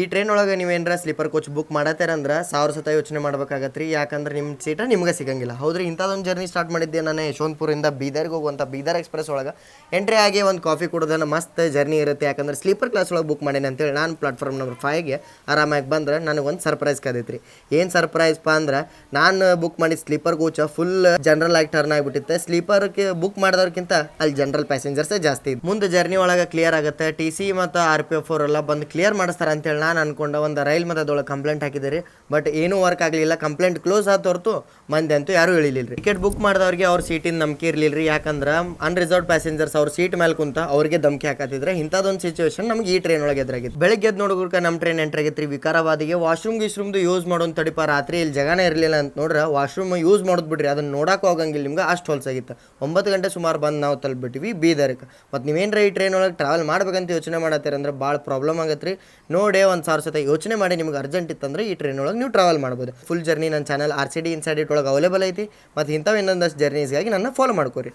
ಈ ಟ್ರೈನ್ ಒಳಗೆ ನೀವೇನಾರ ಸ್ಲೀಪರ್ ಕೋಚ್ ಬುಕ್ ಮಾಡತ್ತೀರಂದ್ರೆ ಸಾವಿರ ಸತ ಯೋಚನೆ ಮಾಡ್ಬೇಕಾಗತ್ತೆ ರೀ ಯಾಕಂದ್ರೆ ನಿಮ್ಮ ಸೀಟ ನಿಮ್ಗೆ ಸಿಗಂಗಿಲ್ಲ. ಹೌದ್ರಿ, ಇಂಥದೊಂದು ಜರ್ನಿ ಸ್ಟಾರ್ಟ್ ಮಾಡಿದ್ದೆ ನಾನು? ಯಶವಂತಪುರಿಂದ ಬೀದರ್ಗೆ ಹೋಗುವಂಥ ಬೀದರ್ ಎಕ್ಸ್ಪ್ರೆಸ್ ಒಳಗೆ. ಎಂಟ್ರಿ ಆಗಿ ಒಂದು ಕಾಫಿ ಕುಡ್ದನ ಮಸ್ತ್ ಜರ್ನಿ ಇರುತ್ತೆ. ಯಾಕಂದ್ರೆ ಸ್ಲೀಪರ್ ಕ್ಲಾಸ್ ಒಳಗೆ ಬುಕ್ ಮಾಡೀನಿ ಅಂತೇಳಿ ನಾನು ಪ್ಲಾಟ್ಫಾರ್ಮ್ ನಂಬರ್ ಫೈವ್ಗೆ ಆರಾಮಾಗಿ ಬಂದ್ರೆ ನನಗೆ ಒಂದು ಸರ್ಪ್ರೈಸ್ ಕದೈತ್ರಿ. ಏನು ಸರ್ಪ್ರೈಸ್ಪ ಅಂದ್ರೆ ನಾನು ಬುಕ್ ಮಾಡಿದ ಸ್ಲೀಪರ್ ಕೋಚ ಫುಲ್ ಜನರಲ್ ಆಗಿ ಟರ್ನ್ ಆಗಿಬಿಟ್ಟಿತ್ತು. ಸ್ಲೀಪರ್ಗೆ ಬುಕ್ ಮಾಡಿದವ್ರಕ್ಕಿಂತ ಅಲ್ಲಿ ಜನರಲ್ ಪ್ಯಾಸೆಂಜರ್ಸೇ ಜಾಸ್ತಿ ಮುಂದೆ ಜರ್ನಿ ಒಳಗೆ ಕ್ಲಿಯರ್ ಆಗುತ್ತೆ. ಟಿ ಸಿ ಮತ್ತು ಆರ್ ಪಿ ಎಫ್ ಎಲ್ಲ ಬಂದು ಕ್ಲಿಯರ್ ಮಾಡಿಸ್ತಾರೆ ಅಂತೇಳಿ ನಾನು ಅನ್ಕೊಂಡ ಒಂದು ರೈಲ್ ಮತದೊಳಗೆ ಕಂಪ್ಲೇಂಟ್ ಹಾಕಿದ್ದೀರಿ. ಬಟ್ ಏನೂ ವರ್ಕ್ ಆಗಲಿಲ್ಲ. ಕಂಪ್ಲೇಂಟ್ ಕ್ಲೋಸ್ ಆದ ಹೊರತು ಮಂದಿ ಅಂತೂ ಯಾರೂ ಹೇಳಿಲ್ಲ ರೀ ಟಿಕೆಟ್ ಬುಕ್ ಮಾಡಿದವ್ರಿಗೆ ಅವ್ರ ಸೀಟಿನ ನಂಬಿಕೆ ಇರಲಿಲ್ಲ ರೀ ಯಾಕಂದ್ರೆ ಅನ್ರಿಸರ್ವ್ ಪ್ಯಾಸೆಂಜರ್ಸ್ ಅವ್ರ ಸೀಟ್ ಮೇಲೆ ಕುಂತ ಅವ್ರಿಗೆ ಧಮಕಿ ಹಾಕತ್ತಿದ್ರೆ ಇಂಥದ್ದೊಂದು ಸಿಚುವೇಶನ್ ನಮ್ಗೆ ಈ ಟ್ರೈನ್ ಒಳಗೆ ಎದುರಾಗಿತ್ತು. ಬೆಳಗ್ಗೆ ಎದ್ದು ನೋಡೋಕೆ ನಮ್ಮ ಟ್ರೈನ್ ಎಂಟ್ರ್ ರೀ ವಿಕಾರಾಬಾದಿಗೆ ವಾಶ್ರೂಮ್ ಗೀಶ್ರೂಮ್ದು ಯೂಸ್ ಮಾಡೋನ್ ತಡಿಪ ರಾತ್ರಿ ಇಲ್ಲಿ ಜಗನೇ ಇರಲಿಲ್ಲ ಅಂತ ನೋಡ್ರೆ ವಾಶ್ರೂಮ್ ಯೂಸ್ ಮಾಡೋದು ಬಿಡ್ರಿ. ಅದನ್ನ ನೋಡಕ್ಕೆ ಹೋಗಂಗಿಲ್ಲ ನಿಮ್ಗೆ ಅಷ್ಟು ಹೊಲ್ಸಾಗಿತ್ತು ಒಂಬತ್ತು ಗಂಟೆ ಸುಮಾರು ಬಂದು ನಾವು ತಲುಪಿಬಿಟ್ಟಿವಿ ಬೀದರ್ಗೆ ಮತ್ತು ನೀವೇನ್ರ ಈ ಟ್ರೈನ್ ಒಳಗೆ ಟ್ರಾವೆಲ್ ಮಾಡ್ಬೇಕಂತ ಯೋಚನೆ ಮಾಡತ್ತೀರ ಅಂದ್ರೆ ಭಾಳ ಪ್ರಾಬ್ಲಮ್ ಆಗತ್ತೆ ರೀ ನೋಡೇ ಒಂದು ಸಾವಿರ ಸತ ಯೋಚನೆ ಮಾಡಿ ನಿಮ್ಗೆ ಅರ್ಜೆಂಟ್ ಇತ್ತಂದ್ರೆ ಈ ಟ್ರೈನ್ ಒಳಗೆ ನೀವು ಟ್ರಾವೆಲ್ ಮಾಡ್ಬೋದು. ಫುಲ್ ಜರ್ನಿ ನನ್ನ channel R C D inside it ಒಳಗೆ ಅವೈಲೇಬಲ್ ಐತಿ. ಮತ್ತು ಇಂಥವು ಇನ್ನೊಂದಷ್ಟು ಜರ್ನೀಸ್ಗಾಗಿ ನನ್ನ ಫಾಲೋ ಮಾಡ್ಕೋರಿ.